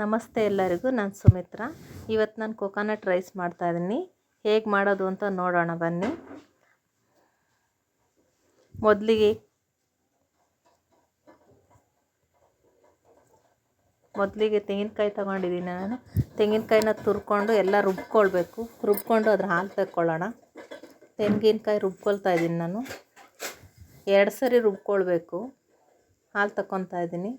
ನಮಸ್ತೆ ಎಲ್ಲರಿಗೂ, ನಾನು ಸುಮಿತ್ರ. ಇವತ್ತು ನಾನು ಕೊಕೊನಟ್ ರೈಸ್ ಮಾಡ್ತಾಯಿದ್ದೀನಿ ಹೇಗೆ ಮಾಡೋದು ಅಂತ ನೋಡೋಣ, ಬನ್ನಿ. ಮೊದಲಿಗೆ ಮೊದಲಿಗೆ ತೆಂಗಿನಕಾಯಿ ತೊಗೊಂಡಿದ್ದೀನಿ ನಾನು. ತೆಂಗಿನಕಾಯಿನ ತುರ್ಕೊಂಡು ಎಲ್ಲ ರುಬ್ಕೊಳ್ಬೇಕು. ರುಬ್ಕೊಂಡು ಅದ್ರ ಹಾಲು ತಗೊಳ್ಳೋಣ ತೆಂಗಿನಕಾಯಿ ರುಬ್ಕೊಳ್ತಾ ಇದ್ದೀನಿ ನಾನು. ಎರಡು ಸರಿ ರುಬ್ಕೊಳ್ಬೇಕು. ಹಾಲು ತಗೊತಾ ಇದ್ದೀನಿ.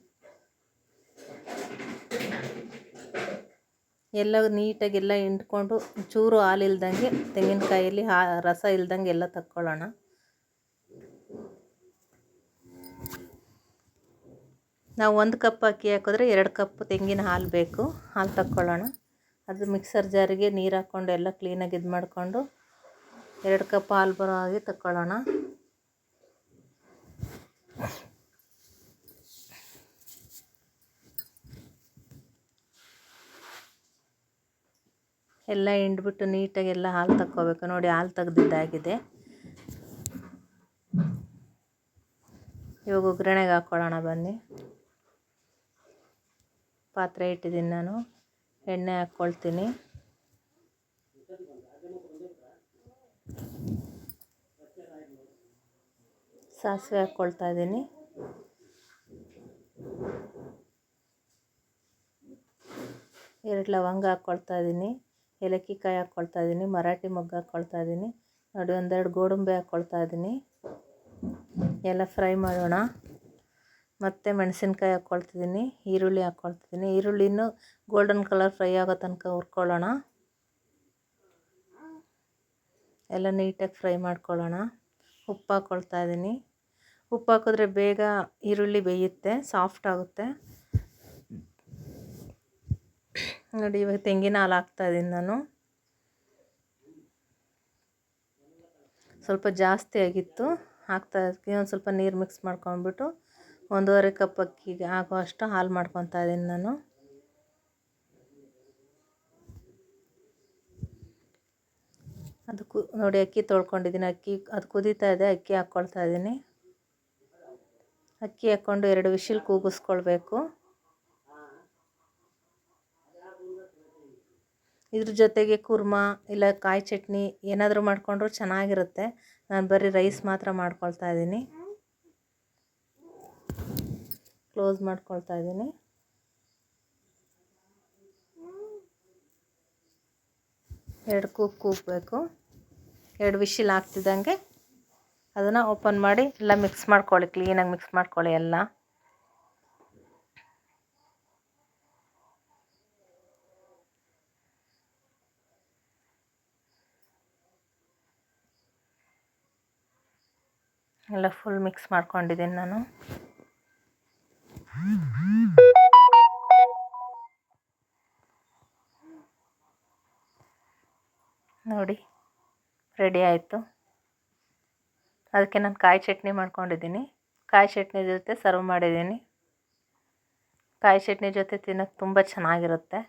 ಎಲ್ಲ ನೀಟಾಗೆಲ್ಲ ಹಿಂಡ್ಕೊಂಡು ಚೂರು ಹಾಲು ಇಲ್ದಂಗೆ ತೆಂಗಿನಕಾಯಲ್ಲಿ ಹಾ ರಸ ಇಲ್ದಂಗೆ ಎಲ್ಲ ತಕ್ಕೊಳ್ಳೋಣ. ನಾವು ಒಂದು ಕಪ್ ಅಕ್ಕಿ ಹಾಕಿದ್ರೆ ಎರಡು ಕಪ್ ತೆಂಗಿನ ಹಾಲು ಬೇಕು. ಹಾಲು ತಕ್ಕೊಳ್ಳೋಣ. ಅದು ಮಿಕ್ಸರ್ ಜಾರಿಗೆ ನೀರು ಹಾಕ್ಕೊಂಡು ಎಲ್ಲ ಕ್ಲೀನಾಗಿ ಇದು ಮಾಡಿಕೊಂಡು ಎರಡು ಕಪ್ ಹಾಲು ಬರೋ ಹಾಗೆ ತಕ್ಕೊಳ್ಳೋಣ. ಎಲ್ಲ ಹಿಂಡ್ಬಿಟ್ಟು ನೀಟಾಗಿ ಎಲ್ಲ ಹಾಲು ತಕ್ಕೋಬೇಕು. ನೋಡಿ ಹಾಲು ತೆಗ್ದಿದ್ದಾಗಿದೆ ಇವಾಗ ಒಗ್ಗರಣೆಗೆ ಹಾಕ್ಕೊಳ್ಳೋಣ ಬನ್ನಿ. ಪಾತ್ರೆ ಇಟ್ಟಿದ್ದೀನಿ ನಾನು. ಎಣ್ಣೆ ಹಾಕ್ಕೊಳ್ತೀನಿ. ಸಾಸಿವೆ ಹಾಕ್ಕೊಳ್ತಾ ಇದ್ದೀನಿ. ಎರಡು ಲವಂಗ ಹಾಕ್ಕೊಳ್ತಾ ಇದ್ದೀನಿ. ಏಲಕ್ಕಿ ಕಾಯಿ ಹಾಕ್ಕೊಳ್ತಾ ಇದ್ದೀನಿ ಮರಾಠಿ ಮೊಗ್ಗು ಹಾಕ್ಕೊಳ್ತಾ ಇದ್ದೀನಿ ನೋಡಿ ಒಂದೆರಡು ಗೋಡಂಬಿ ಹಾಕ್ಕೊಳ್ತಾ ಇದ್ದೀನಿ ಎಲ್ಲ ಫ್ರೈ ಮಾಡೋಣ. ಮತ್ತು ಮೆಣಸಿನ್ಕಾಯಿ ಹಾಕ್ಕೊಳ್ತಿದ್ದೀನಿ ಈರುಳ್ಳಿ ಹಾಕ್ಕೊಳ್ತಿದ್ದೀನಿ ಈರುಳ್ಳಿನೂ ಗೋಲ್ಡನ್ ಕಲರ್ ಫ್ರೈ ಆಗೋ ತನಕ ಹುರ್ಕೊಳ್ಳೋಣ. ಎಲ್ಲ ನೀಟಾಗಿ ಫ್ರೈ ಮಾಡ್ಕೊಳ್ಳೋಣ. ಉಪ್ಪು ಹಾಕ್ಕೊಳ್ತಾ ಇದ್ದೀನಿ ಉಪ್ಪು ಹಾಕಿದ್ರೆ ಬೇಗ ಈರುಳ್ಳಿ ಬೇಯುತ್ತೆ, ಸಾಫ್ಟ್ ಆಗುತ್ತೆ. ನೋಡಿ, ಇವಾಗ ತೆಂಗಿನ ಹಾಲು ಹಾಕ್ತಾಯಿದ್ದೀನಿ ನಾನು. ಸ್ವಲ್ಪ ಜಾಸ್ತಿ ಆಗಿತ್ತು, ಹಾಕ್ತಾ ಇನ್ನೊಂದು ಸ್ವಲ್ಪ ನೀರು ಮಿಕ್ಸ್ ಮಾಡ್ಕೊಂಡ್ಬಿಟ್ಟು ಒಂದೂವರೆ ಕಪ್ ಅಕ್ಕಿಗೆ ಆಗೋ ಅಷ್ಟು ಹಾಲು ಮಾಡ್ಕೊತಾ ಇದ್ದೀನಿ ನಾನು. ಅದು ಕು ನೋಡಿ, ಅಕ್ಕಿ ತೊಳ್ಕೊಂಡಿದ್ದೀನಿ. ಅಕ್ಕಿ, ಅದು ಕುದೀತಾ ಇದೆ, ಅಕ್ಕಿ ಹಾಕ್ಕೊಳ್ತಾ ಇದ್ದೀನಿ. ಅಕ್ಕಿ ಹಾಕ್ಕೊಂಡು ಎರಡು ವಿಶಿಲ್ ಕೂಗಿಸ್ಕೊಳ್ಬೇಕು. ಇದ್ರ ಜೊತೆಗೆ ಕುರ್ಮಾ ಇಲ್ಲ ಕಾಯಿ ಚಟ್ನಿ ಏನಾದರೂ ಮಾಡಿಕೊಂಡ್ರು ಚೆನ್ನಾಗಿರುತ್ತೆ. ನಾನು ಬರೀ ರೈಸ್ ಮಾತ್ರ ಮಾಡ್ಕೊಳ್ತಾ ಇದ್ದೀನಿ. ಕ್ಲೋಸ್ ಮಾಡ್ಕೊಳ್ತಾ ಇದ್ದೀನಿ. ಎರಡು ಕೂಗ್ ಕೂಗಬೇಕು. ಎರಡು ವಿಶಿಲ್ ಆಗ್ತಿದ್ದಂಗೆ. ಅದನ್ನು ಓಪನ್ ಮಾಡಿ ಎಲ್ಲ ಮಿಕ್ಸ್ ಮಾಡ್ಕೊಳ್ಳಿ ಕ್ಲೀನಾಗಿ ಮಿಕ್ಸ್ ಮಾಡ್ಕೊಳ್ಳಿ ಎಲ್ಲ. ಎಲ್ಲ ಫುಲ್ ಮಿಕ್ಸ್ ಮಾಡ್ಕೊಂಡಿದ್ದೀನಿ ನಾನು. ನೋಡಿ ರೆಡಿ ಆಯಿತು. ಅದಕ್ಕೆ ನಾನು ಕಾಯಿ ಚಟ್ನಿ ಮಾಡ್ಕೊಂಡಿದ್ದೀನಿ. ಕಾಯಿ ಚಟ್ನಿ ಜೊತೆ ಸರ್ವ್ ಮಾಡಿದ್ದೀನಿ. ಕಾಯಿ ಚಟ್ನಿ ಜೊತೆ ತಿನ್ನೋಕ್ಕೆ ತುಂಬ ಚೆನ್ನಾಗಿರುತ್ತೆ.